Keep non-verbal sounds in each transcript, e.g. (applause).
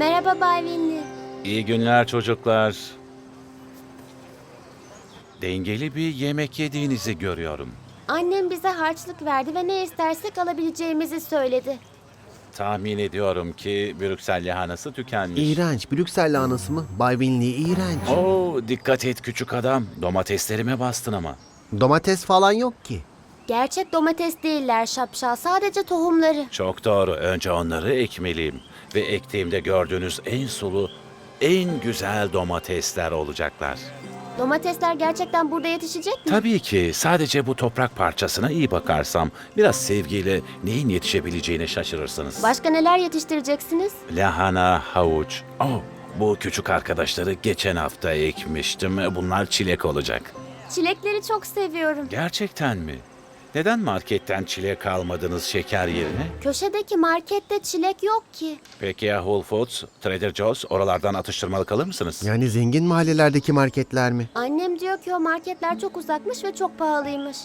Merhaba Bay Winley. İyi günler çocuklar. Dengeli bir yemek yediğinizi görüyorum. Annem bize harçlık verdi ve ne istersek alabileceğimizi söyledi. Tahmin ediyorum ki Brüksel lahanası tükenmiş. İğrenç. Brüksel lahanası mı? Bay Winley iğrenç. Oo, dikkat et küçük adam. Domateslerime bastın ama. Domates falan yok ki. Gerçek domates değiller şapşal, sadece tohumları. Çok doğru. Önce onları ekmeliyim. Ve ektiğimde gördüğünüz en sulu, en güzel domatesler olacaklar. Domatesler gerçekten burada yetişecek mi? Tabii ki sadece bu toprak parçasına iyi bakarsam, biraz sevgiyle neyin yetişebileceğine şaşırırsınız. Başka neler yetiştireceksiniz? Lahana, havuç. Oh, bu küçük arkadaşları geçen hafta ekmiştim. Bunlar çilek olacak. Çilekleri çok seviyorum. Gerçekten mi? Neden marketten çilek almadınız şeker yerine? Köşedeki markette çilek yok ki. Peki ya Whole Foods, Trader Joe's oralardan atıştırmalık alır mısınız? Yani zengin mahallelerdeki marketler mi? Annem diyor ki o marketler çok uzakmış ve çok pahalıymış.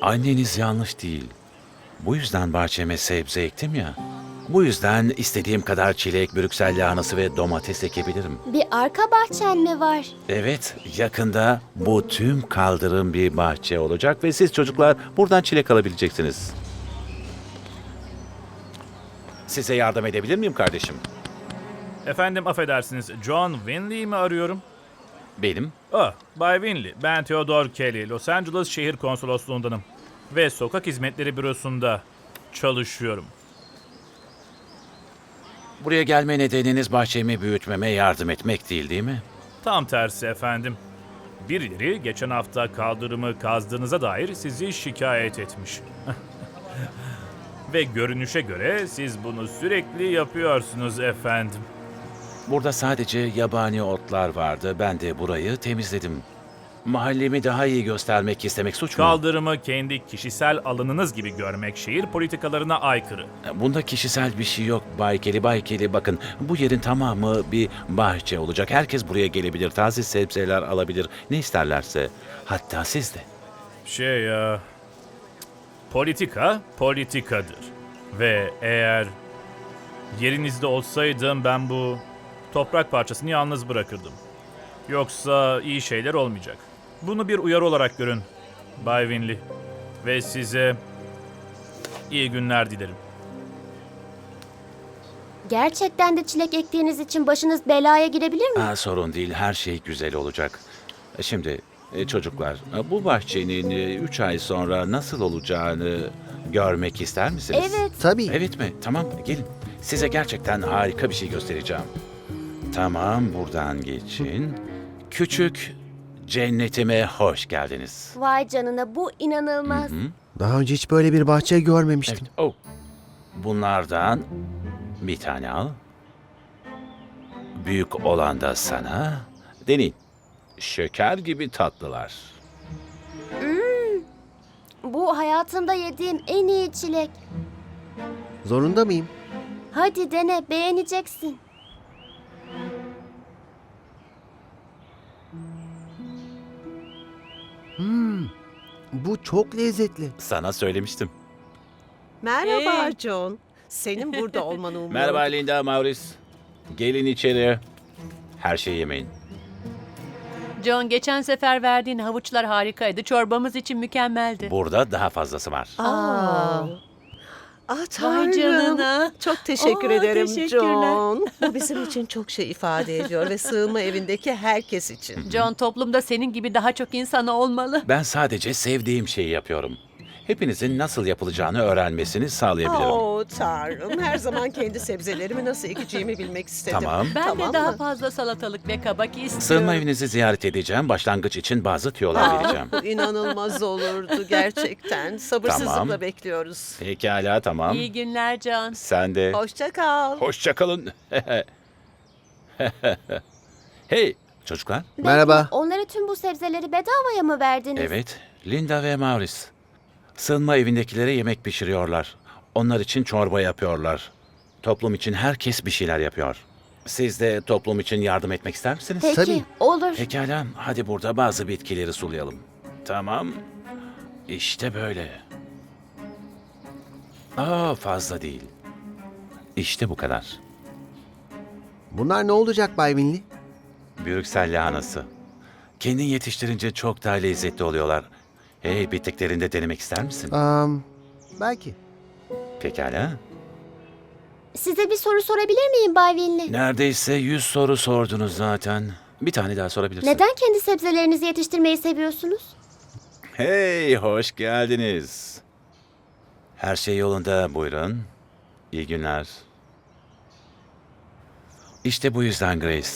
Anneniz yanlış değil. Bu yüzden bahçeme sebze ektim ya. Bu yüzden istediğim kadar çilek, Brüksel lahanası ve domates ekebilirim. Bir arka bahçen mi var? Evet, yakında bu tüm kaldırım bir bahçe olacak ve siz çocuklar buradan çilek alabileceksiniz. Size yardım edebilir miyim kardeşim? Efendim affedersiniz, John Winley mi arıyorum? Benim. Ah, Bay Winley, ben Theodore Kelly, Los Angeles Şehir Konsolosluğundanım. Ve Sokak Hizmetleri Bürosu'nda çalışıyorum. Buraya gelme nedeniniz bahçemi büyütmeme yardım etmek değil değil mi? Tam tersi efendim. Birileri geçen hafta kaldırımı kazdığınıza dair sizi şikayet etmiş. (laughs) Ve görünüşe göre siz bunu sürekli yapıyorsunuz efendim. Burada sadece yabani otlar vardı. Ben de burayı temizledim. Mahallemi daha iyi göstermek istemek suç mu? Kaldırımı kendi kişisel alanınız gibi görmek şehir politikalarına aykırı. Bunda kişisel bir şey yok Bay Kelly. Bay Kelly bakın bu yerin tamamı bir bahçe olacak. Herkes buraya gelebilir. Taze sebzeler alabilir. Ne isterlerse. Hatta siz de. Şey ya... Politika politikadır. Ve eğer yerinizde olsaydım ben bu toprak parçasını yalnız bırakırdım. Yoksa iyi şeyler olmayacak. Bunu bir uyarı olarak görün Bay Winley. Ve size iyi günler dilerim. Gerçekten de çilek ektiğiniz için başınız belaya girebilir mi? Aa, sorun değil. Her şey güzel olacak. E, Şimdi e, çocuklar e, bu bahçenin 3 ay sonra nasıl olacağını görmek ister misiniz? Evet. Tabii. Evet mi? Tamam gelin. Size gerçekten harika bir şey göstereceğim. Tamam buradan geçin. Küçük cennetime hoş geldiniz. Vay canına bu inanılmaz. Daha önce hiç böyle bir bahçe görmemiştim. Evet. Oh. Bunlardan bir tane al. Büyük olan da sana. Deneyin. Şeker gibi tatlılar. Bu hayatımda yediğim en iyi çilek. Zorunda mıyım? Hadi dene beğeneceksin. Bu çok lezzetli. Sana söylemiştim. Merhaba John. Senin burada olmanı (laughs) umuyorum. Merhaba Linda, Maurice. Gelin içeri. Her şeyi yemeyin. John geçen sefer verdiğin havuçlar harikaydı. Çorbamız için mükemmeldi. Burada daha fazlası var. Aa. Ah Vay tanrım. canına. Çok teşekkür Aa, ederim teşekkürler. John. Bu bizim için çok şey ifade ediyor ve sığınma evindeki herkes için. John toplumda senin gibi daha çok insanı olmalı. Ben sadece sevdiğim şeyi yapıyorum. Hepinizin nasıl yapılacağını öğrenmesini sağlayabilirim. Oo tanrım. Her zaman kendi sebzelerimi nasıl ekeceğimi bilmek istedim. Tamam. Ben Tamam de daha mı? fazla salatalık ve kabak istiyorum. Sığınma evinizi ziyaret edeceğim. Başlangıç için bazı tüyolar Aa, vereceğim. bu inanılmaz olurdu gerçekten. Sabırsızlıkla Tamam. bekliyoruz. Pekala tamam. İyi günler John. Sen de. Hoşça kal. Hoşçakalın. (laughs) hey çocuklar. Merhaba. Onlara tüm bu sebzeleri bedavaya mı verdiniz? Evet, Linda ve Maurice. Sığınma evindekilere yemek pişiriyorlar. Onlar için çorba yapıyorlar. Toplum için herkes bir şeyler yapıyor. Siz de toplum için yardım etmek ister misiniz? Peki Tabii. olur. Pekala, hadi burada bazı bitkileri sulayalım. Tamam. İşte böyle. Aa, fazla değil. İşte bu kadar. Bunlar ne olacak Bay Winley? Brüksel lahanası. Kendin yetiştirince çok daha lezzetli oluyorlar. Hey, bittiklerinde denemek ister misin? Am, belki. Pekala. Size bir soru sorabilir miyim Bay Winley? Neredeyse 100 soru sordunuz zaten. Bir tane daha sorabilirsin. Neden kendi sebzelerinizi yetiştirmeyi seviyorsunuz? Hey, hoş geldiniz. Her şey yolunda, buyurun. İyi günler. İşte bu yüzden Grace.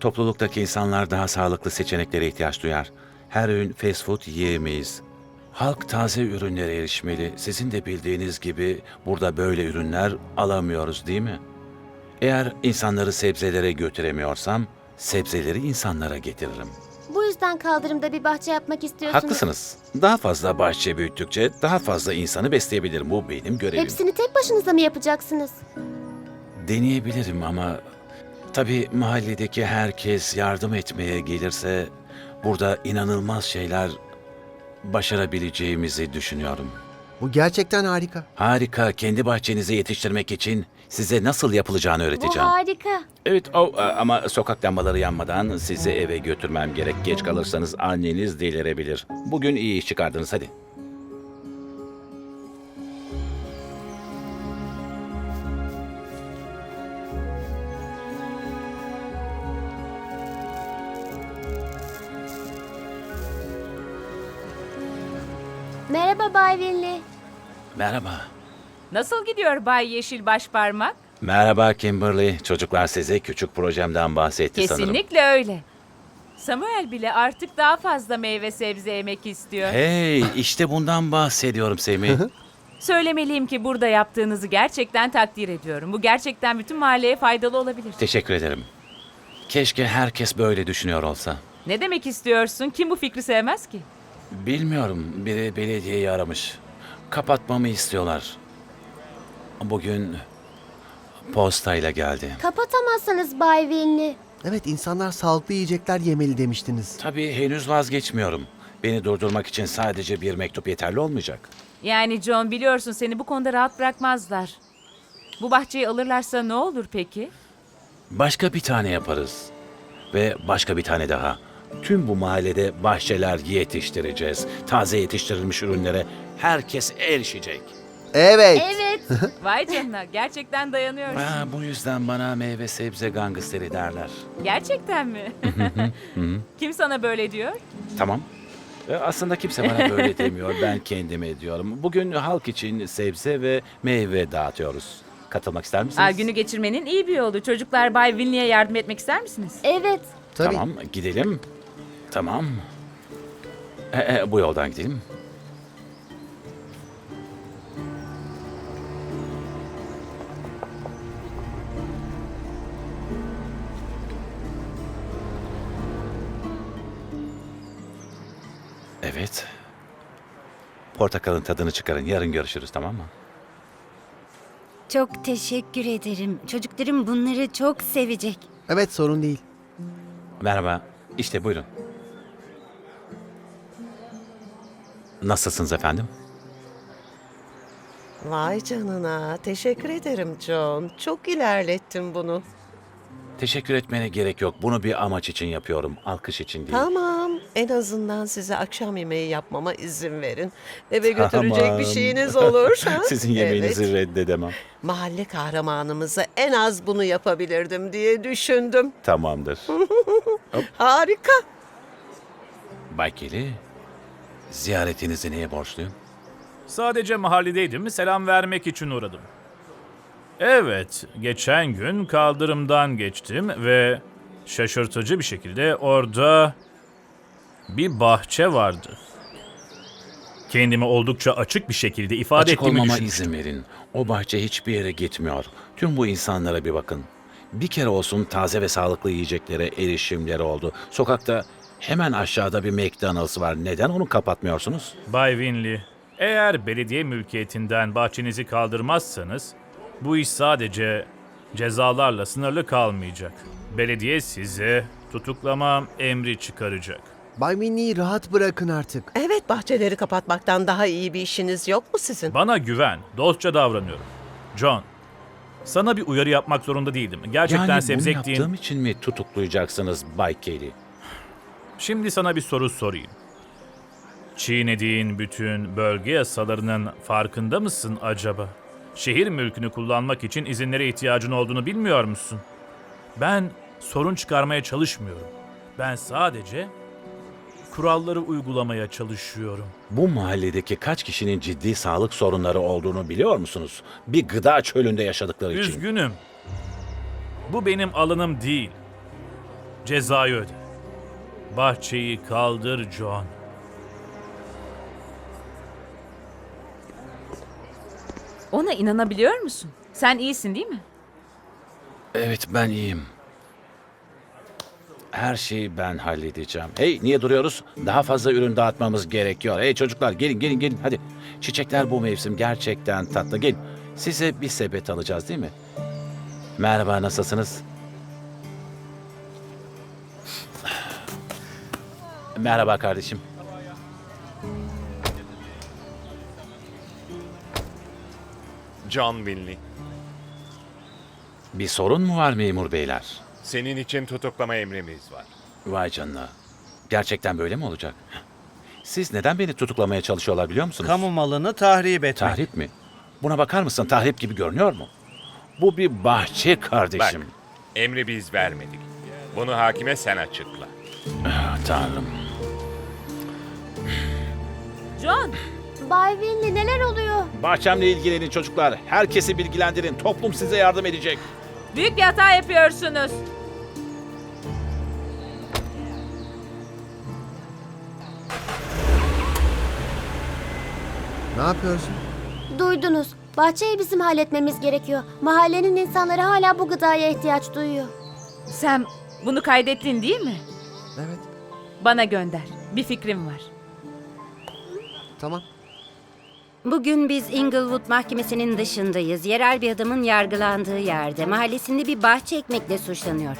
Topluluktaki insanlar daha sağlıklı seçeneklere ihtiyaç duyar. Her öğün fast food yiyemeyiz. Halk taze ürünlere erişmeli. Sizin de bildiğiniz gibi burada böyle ürünler alamıyoruz değil mi? Eğer insanları sebzelere götüremiyorsam, sebzeleri insanlara getiririm. Bu yüzden kaldırımda bir bahçe yapmak istiyorsunuz. Haklısınız. Daha fazla bahçe büyüttükçe daha fazla insanı besleyebilirim. Bu benim görevim. Hepsini tek başınıza mı yapacaksınız? Deneyebilirim ama tabii mahalledeki herkes yardım etmeye gelirse burada inanılmaz şeyler başarabileceğimizi düşünüyorum. Bu gerçekten harika. Harika. Kendi bahçenizi yetiştirmek için size nasıl yapılacağını Bu öğreteceğim. harika. Evet o, ama sokak lambaları yanmadan sizi eve götürmem gerek. Geç kalırsanız anneniz delirebilir. Bugün iyi iş çıkardınız hadi. Merhaba Bay Winley. Merhaba. Nasıl gidiyor Bay Yeşil Başparmak? Merhaba Kimberly. Çocuklar size küçük projemden bahsetti sanırım. Kesinlikle öyle. Samuel bile artık daha fazla meyve sebze yemek istiyor. Hey işte bundan bahsediyorum Semih. Söylemeliyim ki burada yaptığınızı gerçekten takdir ediyorum. Bu gerçekten bütün mahalleye faydalı olabilir. Teşekkür ederim. Keşke herkes böyle düşünüyor olsa. Ne demek istiyorsun? Kim bu fikri sevmez ki? Bilmiyorum biri belediyeyi aramış. Kapatmamı istiyorlar. Bugün postayla geldi. Kapatamazsınız Bay Winley. Evet insanlar sağlıklı yiyecekler yemeli demiştiniz. Tabii henüz vazgeçmiyorum. Beni durdurmak için sadece bir mektup yeterli olmayacak. Yani John biliyorsun seni bu konuda rahat bırakmazlar. Bu bahçeyi alırlarsa ne olur peki? Başka bir tane yaparız. Ve başka bir tane daha. Tüm bu mahallede bahçeler yetiştireceğiz. Taze yetiştirilmiş ürünlere herkes erişecek. Evet. Evet. (laughs) Vay canına gerçekten dayanıyorsun. Ha, bu yüzden bana meyve sebze gangsteri derler. Gerçekten mi? Kim sana böyle diyor? Tamam. E, Aslında kimse bana böyle demiyor. Ben kendime diyorum. Bugün halk için sebze ve meyve dağıtıyoruz. Katılmak ister misiniz? Aa, günü geçirmenin iyi bir yolu. Çocuklar Bay Winley'e yardım etmek ister misiniz? Evet. Tabii. Tamam, gidelim. Tamam. E, e, bu yoldan gidelim. Evet. Portakalın tadını çıkarın. Yarın görüşürüz tamam mı? Çok teşekkür ederim. Çocuklarım bunları çok sevecek. Evet sorun değil. Merhaba. İşte buyurun. Nasılsınız efendim? Vay canına. Teşekkür ederim John. Çok ilerlettin bunu. Teşekkür etmene gerek yok. Bunu bir amaç için yapıyorum. Alkış için değil. Tamam. En azından size akşam yemeği yapmama izin verin. Eve götürecek Tamam. bir şeyiniz olur. (laughs) ha? Sizin yemeğinizi Evet. reddedemem. Mahalle kahramanımıza en az bunu yapabilirdim diye düşündüm. Tamamdır. (laughs) Harika. Bay Kelly, ziyaretinizi neye borçluyum? Sadece mahalledeydim, selam vermek için uğradım. Evet, geçen gün kaldırımdan geçtim ve şaşırtıcı bir şekilde orada bir bahçe vardı. Kendimi oldukça açık bir şekilde ifade Açık ettiğimi olmama düşünmüştüm. izin verin. O bahçe hiçbir yere gitmiyor. Tüm bu insanlara bir bakın. Bir kere olsun taze ve sağlıklı yiyeceklere erişimleri oldu. Sokakta hemen aşağıda bir McDonald's var. Neden onu kapatmıyorsunuz? Bay Winley, eğer belediye mülkiyetinden bahçenizi kaldırmazsanız bu iş sadece cezalarla sınırlı kalmayacak. Belediye size tutuklama emri çıkaracak. Bay Winley'i rahat bırakın artık. Evet bahçeleri kapatmaktan daha iyi bir işiniz yok mu sizin? Bana güven, dostça davranıyorum. John, Sana bir uyarı yapmak zorunda değildim. Gerçekten yani bunu yaptığım için mi tutuklayacaksınız Bay Kelly? Şimdi sana bir soru sorayım. Çiğnediğin bütün bölge yasalarının farkında mısın acaba? Şehir mülkünü kullanmak için izinlere ihtiyacın olduğunu bilmiyor musun? Ben sorun çıkarmaya çalışmıyorum. Ben sadece kuralları uygulamaya çalışıyorum. Bu mahalledeki kaç kişinin ciddi sağlık sorunları olduğunu biliyor musunuz? Bir gıda çölünde yaşadıkları için. Üzgünüm. Bu benim alanım değil. Cezayı öde. Bahçeyi kaldır John. Ona inanabiliyor musun? Sen iyisin değil mi? Evet ben iyiyim. Her şeyi ben halledeceğim. Hey niye duruyoruz? Daha fazla ürün dağıtmamız gerekiyor. Hey çocuklar gelin gelin gelin hadi. Çiçekler bu mevsim gerçekten tatlı. Gelin. Size bir sepet alacağız değil mi? Merhaba nasılsınız? Merhaba kardeşim. John Winley. Bir sorun mu var memur beyler? Senin için tutuklama emrimiz var. Vay canına. Gerçekten böyle mi olacak? Siz neden beni tutuklamaya çalışıyorlar biliyor musunuz? Kamu malını tahrip etmek. Tahrip mi? Buna bakar mısın? Tahrip gibi görünüyor mu? Bu bir bahçe Bak, kardeşim. emri biz vermedik. Bunu hakime sen açıkla. Ah, Tanrım. John! Bay Winley neler oluyor? Bahçemle ilgilenin çocuklar. Herkesi bilgilendirin. Toplum size yardım edecek. Büyük bir hata yapıyorsunuz. Ne yapıyorsun? Duydunuz. Bahçeyi bizim halletmemiz gerekiyor. Mahallenin insanları hala bu gıdaya ihtiyaç duyuyor. Sen bunu kaydettin değil mi? Evet. Bana gönder. Bir fikrim var. Tamam. Bugün biz Inglewood Mahkemesi'nin dışındayız. Yerel bir adamın yargılandığı yerde mahallesinde bir bahçe ekmekle suçlanıyor.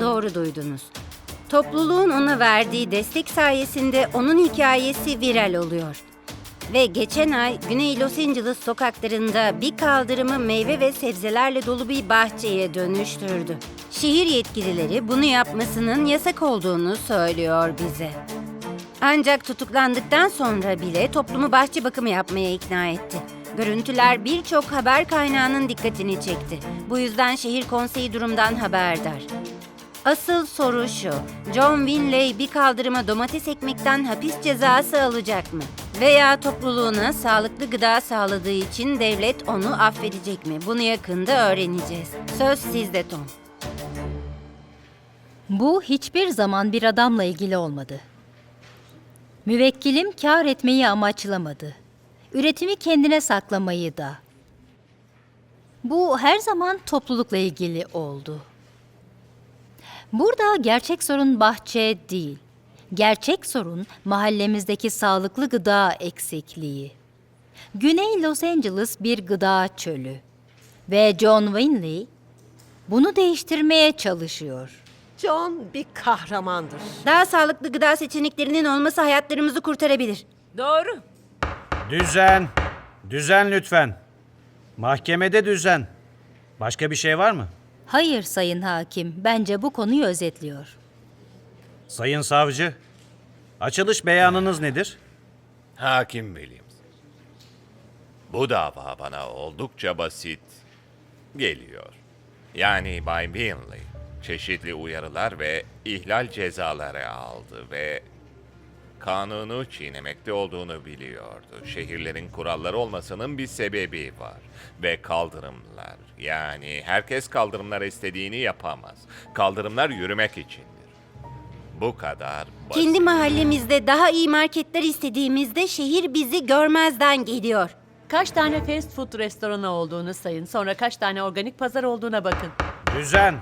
Doğru duydunuz. Topluluğun ona verdiği destek sayesinde onun hikayesi viral oluyor. Ve geçen ay Güney Los Angeles sokaklarında bir kaldırımı meyve ve sebzelerle dolu bir bahçeye dönüştürdü. Şehir yetkilileri bunu yapmasının yasak olduğunu söylüyor bize. Ancak tutuklandıktan sonra bile toplumu bahçe bakımı yapmaya ikna etti. Görüntüler birçok haber kaynağının dikkatini çekti. Bu yüzden şehir konseyi durumdan haberdar. Asıl soru şu, John Winley bir kaldırıma domates ekmekten hapis cezası alacak mı? Veya topluluğuna sağlıklı gıda sağladığı için devlet onu affedecek mi? Bunu yakında öğreneceğiz. Söz sizde Tom. Bu hiçbir zaman bir adamla ilgili olmadı. Müvekkilim kar etmeyi amaçlamadı. Üretimi kendine saklamayı da. Bu her zaman toplulukla ilgili oldu. Burada gerçek sorun bahçe değil. Gerçek sorun mahallemizdeki sağlıklı gıda eksikliği. Güney Los Angeles bir gıda çölü ve John Winley bunu değiştirmeye çalışıyor. John bir kahramandır. Daha sağlıklı gıda seçeneklerinin olması hayatlarımızı kurtarabilir. Doğru. Düzen. Düzen lütfen. Mahkemede düzen. Başka bir şey var mı? Hayır sayın hakim, bence bu konuyu özetliyor. Sayın savcı. Açılış beyanınız nedir? Hakim Williams. Bu dava bana oldukça basit geliyor. Yani Bay Winley çeşitli uyarılar ve ihlal cezaları aldı ve kanunu çiğnemekte olduğunu biliyordu. Şehirlerin kuralları olmasının bir sebebi var ve kaldırımlar. Yani herkes kaldırımlara istediğini yapamaz. Kaldırımlar yürümek içindir. Bu kadar basit. Kendi mahallemizde daha iyi marketler istediğimizde şehir bizi görmezden geliyor. Kaç tane fast food restoranı olduğunu sayın. Sonra kaç tane organik pazar olduğuna bakın. Düzen.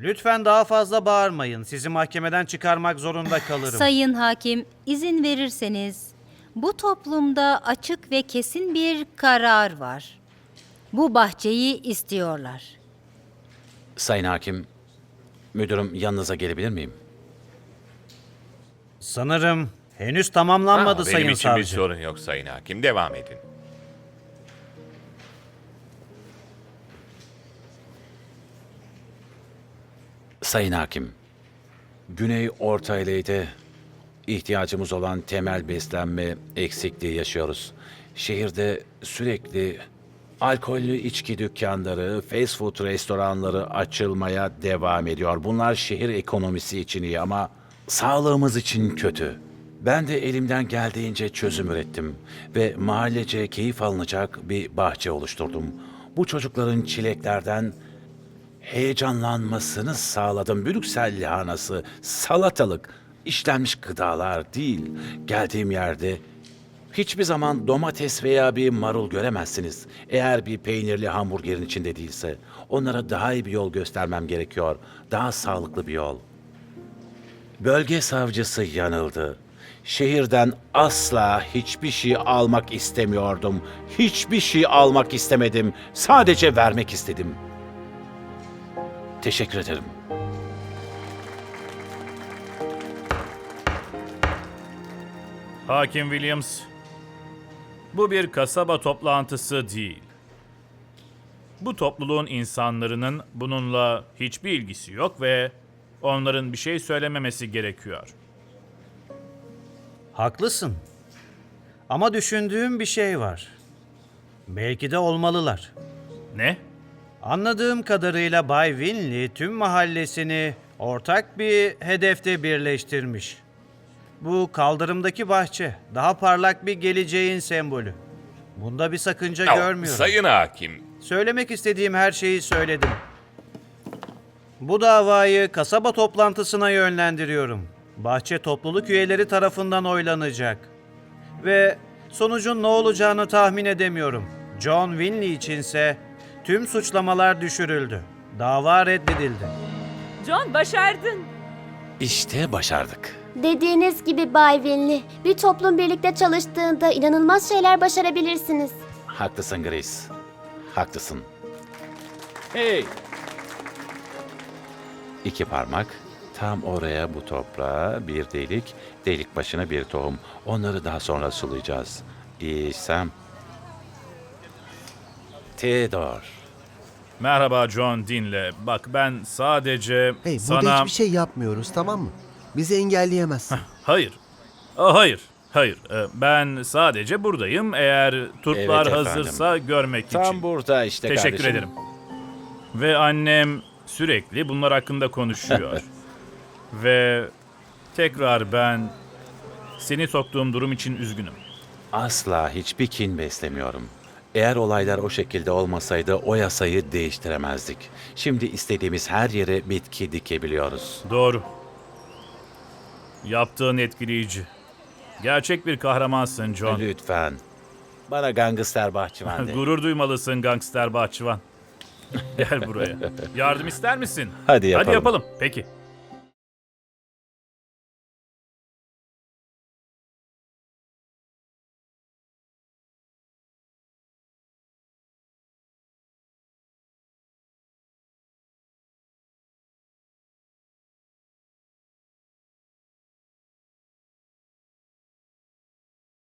Lütfen daha fazla bağırmayın. Sizi mahkemeden çıkarmak zorunda kalırım. Sayın hakim, izin verirseniz bu toplumda açık ve kesin bir karar var. Bu bahçeyi istiyorlar. Sayın Hakim, müdürüm yanınıza gelebilir miyim? Sanırım henüz tamamlanmadı Ha, benim sayın için bir savcı. sorun yok Sayın Hakim. Devam edin. Sayın Hakim, Güney Orta İley'de ihtiyacımız olan temel beslenme eksikliği yaşıyoruz. Şehirde sürekli alkollü içki dükkanları, fast food restoranları açılmaya devam ediyor. Bunlar şehir ekonomisi için iyi ama sağlığımız için kötü. Ben de elimden geldiğince çözüm ürettim ve mahallece keyif alınacak bir bahçe oluşturdum. Bu çocukların çileklerden heyecanlanmasını sağladım. Brüksel lahanası, salatalık, işlenmiş gıdalar değil. Geldiğim yerde hiçbir zaman domates veya bir marul göremezsiniz. Eğer bir peynirli hamburgerin içinde değilse. Onlara daha iyi bir yol göstermem gerekiyor. Daha sağlıklı bir yol. Bölge savcısı yanıldı. Şehirden asla hiçbir şey almak istemiyordum. Hiçbir şey almak istemedim. Sadece vermek istedim. Teşekkür ederim. Hakim Williams, bu bir kasaba toplantısı değil. Bu topluluğun insanların bununla hiçbir ilgisi yok ve onların bir şey söylememesi gerekiyor. Haklısın. Ama düşündüğüm bir şey var. Belki de olmalılar. Ne? Anladığım kadarıyla Bay Winley tüm mahallesini ortak bir hedefte birleştirmiş. Bu kaldırımdaki bahçe daha parlak bir geleceğin sembolü. Bunda bir sakınca Ya, görmüyorum. Sayın Hakim, Söylemek istediğim her şeyi söyledim. Bu davayı kasaba toplantısına yönlendiriyorum. Bahçe topluluk üyeleri tarafından oylanacak. Ve sonucun ne olacağını tahmin edemiyorum. John Winley içinse tüm suçlamalar düşürüldü. Dava reddedildi. John başardın. İşte başardık. Dediğiniz gibi Bay Winley, bir toplum birlikte çalıştığında inanılmaz şeyler başarabilirsiniz. Haklısın Grace. Haklısın. Hey! İki parmak tam oraya bu toprağa bir delik, delik başına bir tohum. Onları daha sonra sulayacağız. İsem. Theodore. Merhaba John Dinle. Bak ben sadece Hey burada sana... hiçbir şey yapmıyoruz tamam mı? Bizi engelleyemezsin. Hayır. Aa, hayır. Hayır. Ee, Ben sadece buradayım eğer turplar Evet efendim. hazırsa görmek Tam için. burada işte Teşekkür kardeşim. ederim. Ve annem sürekli bunlar hakkında konuşuyor. (laughs) Ve tekrar ben seni soktuğum durum için üzgünüm. Asla hiçbir kin beslemiyorum. Eğer olaylar o şekilde olmasaydı o yasayı değiştiremezdik. Şimdi istediğimiz her yere bitki dikebiliyoruz. Doğru. Yaptığın etkileyici. Gerçek bir kahramansın John. Lütfen. Bana gangster bahçıvan (laughs) de. Gurur duymalısın gangster bahçıvan. Gel buraya. Yardım ister misin? Hadi yapalım. Hadi yapalım. Peki.